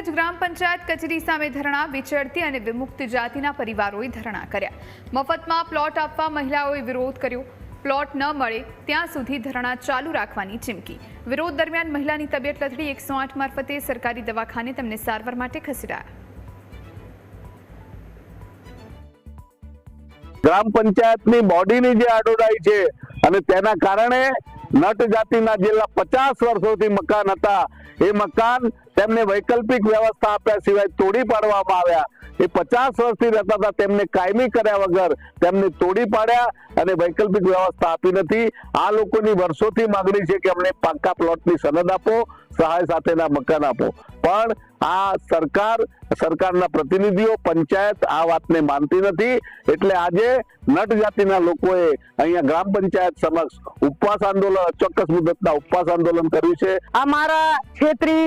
બોટાદ ગ્રામ પંચાયત કચેરી સામે ધરણા વિચરતી અને વિમુક્ત જાતિના પરિવારોએ ધરણા કર્યા. મફતમાં પ્લોટ આપવા મહિલાઓએ વિરોધ કર્યો. પ્લોટ ન મળે ત્યાં સુધી ધરણા ચાલુ રાખવાની ચીમકી. વિરોધ દરમિયાન મહિલાની તબિયત લથડી એકસો આઠ મારફતે સરકારી દવાખાને તેમને સારવાર માટે ખસેડાયા. ગ્રામ પંચાયતની બોડીની જે આડોડાઈ છે અને તેના કારણે નટ જાતિના જેટલા પચાસ વર્ષોથી મકાન હતા. એ મકાન તેમને વૈકલ્પિક વ્યવસ્થા આપ્યા સિવાય તોડી પાડવામાં આવ્યા. એ પચાસ વર્ષથી રહેતા હતા, તેમને કાયમી કર્યા વગર તેમને તોડી પાડ્યા અને વૈકલ્પિક વ્યવસ્થા આપી નથી. આ લોકોની વર્ષોથી માંગણી છે કે અમને પાકા પ્લોટની સનદ આપો, સહાય સાથેના મકાન આપો. પણ આ સરકાર, સરકારના પ્રતિનિધિઓ, પંચાયત આ વાતને માનતી નથી. એટલે આજે નટ જાતિના લોકોએ અહીંયા ગ્રામ પંચાયત સમક્ષ ઉપવાસ આંદોલન, ચોક્કસ મુદતના ઉપવાસ આંદોલન કર્યું છે. અમારા છેતરી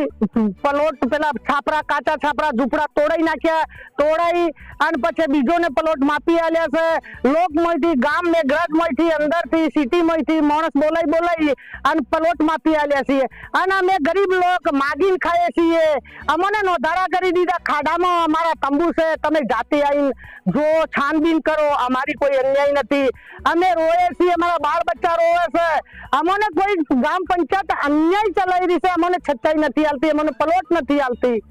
પ્લોટ પેલા છાપરા, કાચા છાપરા, ઝૂંપડા તોડાઈ નાખ્યા, તોડાઈ અને પછી બીજોને પ્લોટ માપી આલ્યા છે. લોકમયથી ગામ મેઘરાજમયથી અંદરથી સિટીમયથી માણસ બોલાઈ બોલાઈ અને પ્લોટ માપી આલ્યા છીએ. અને અમે ગરીબ લોક, માગીને ખાઈએ છીએ. અમને નોંધારા કરી દીધા. ખાડામાં અમારા તંબુ છે. તમે જાતે આવીને જો છાનબીન કરો. અમારી કોઈ અન્યાય નથી. અમે રોએ છીએ, અમારા બાળ બચ્ચા રોવે છે. અમને કોઈ ગ્રામ પંચાયત અન્યાય ચલાવી રહી છે. અમને છતાંય નથી આલતી અમને પ્લોટ નથી આલતી